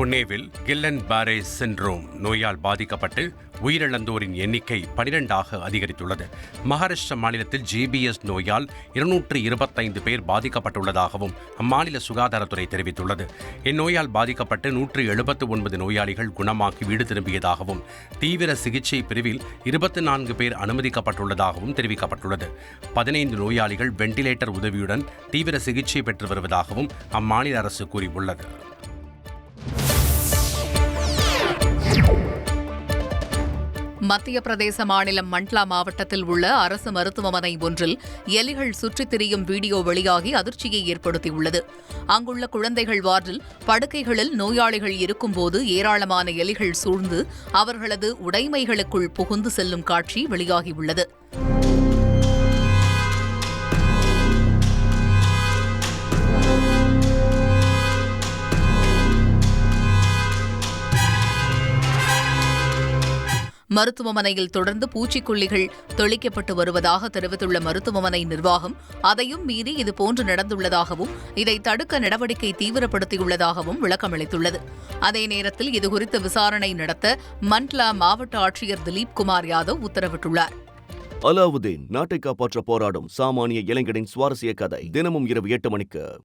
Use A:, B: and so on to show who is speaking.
A: புனேவில் கில்லன் பாரே syndrome நோயால் பாதிக்கப்பட்டு உயிரிழந்தோரின் எண்ணிக்கை பனிரெண்டாக அதிகரித்துள்ளது. மகாராஷ்டிரா மாநிலத்தில் ஜிபிஎஸ் நோயால் இருநூற்று இருபத்தைந்து பேர் பாதிக்கப்பட்டுள்ளதாகவும் அம்மாநில சுகாதாரத்துறை தெரிவித்துள்ளது. இந்நோயால் பாதிக்கப்பட்டு நூற்று எழுபத்து ஒன்பது நோயாளிகள் குணமாக்கி வீடு திரும்பியதாகவும் தீவிர சிகிச்சை பிரிவில் இருபத்தி நான்கு பேர் அனுமதிக்கப்பட்டுள்ளதாகவும் தெரிவிக்கப்பட்டுள்ளது. பதினைந்து நோயாளிகள் வெண்டிலேட்டர் உதவியுடன் தீவிர சிகிச்சை பெற்று வருவதாகவும் அம்மாநில அரசு கூறியுள்ளது.
B: மத்திய பிரதேச மாநிலம் மண்ட்லா மாவட்டத்தில் உள்ள அரசு மருத்துவமனை ஒன்றில் எலிகள் சுற்றித் திரியும் வீடியோ வெளியாகி அதிர்ச்சியை ஏற்படுத்தியுள்ளது. அங்குள்ள குழந்தைகள் வார்டில் படுக்கைகளில் நோயாளிகள் இருக்கும்போது ஏராளமான எலிகள் சூழ்ந்து அவர்களது உடைமைகளுக்குள் புகுந்து செல்லும் காட்சி வெளியாகியுள்ளது. மருத்துவமனையில் தொடர்ந்து பூச்சிக்கொல்லிகள் தெளிக்கப்பட்டு வருவதாக தெரிவித்துள்ள மருத்துவமனை நிர்வாகம் அதையும் மீறி இதுபோன்று நடந்துள்ளதாகவும் இதை தடுக்க நடவடிக்கை தீவிரப்படுத்தியுள்ளதாகவும் விளக்கமளித்துள்ளது. அதே நேரத்தில் இதுகுறித்து விசாரணை நடத்த மண்ட்லா மாவட்ட ஆட்சியர் திலீப் குமார் யாதவ் உத்தரவிட்டுள்ளார்.
C: அலாவுதீன் நாட்டை காப்பாற்ற போராடும் சாமானிய இளைஞனின் சுவாரஸ்ய கதை தினமும் இரவு எட்டு மணிக்கு.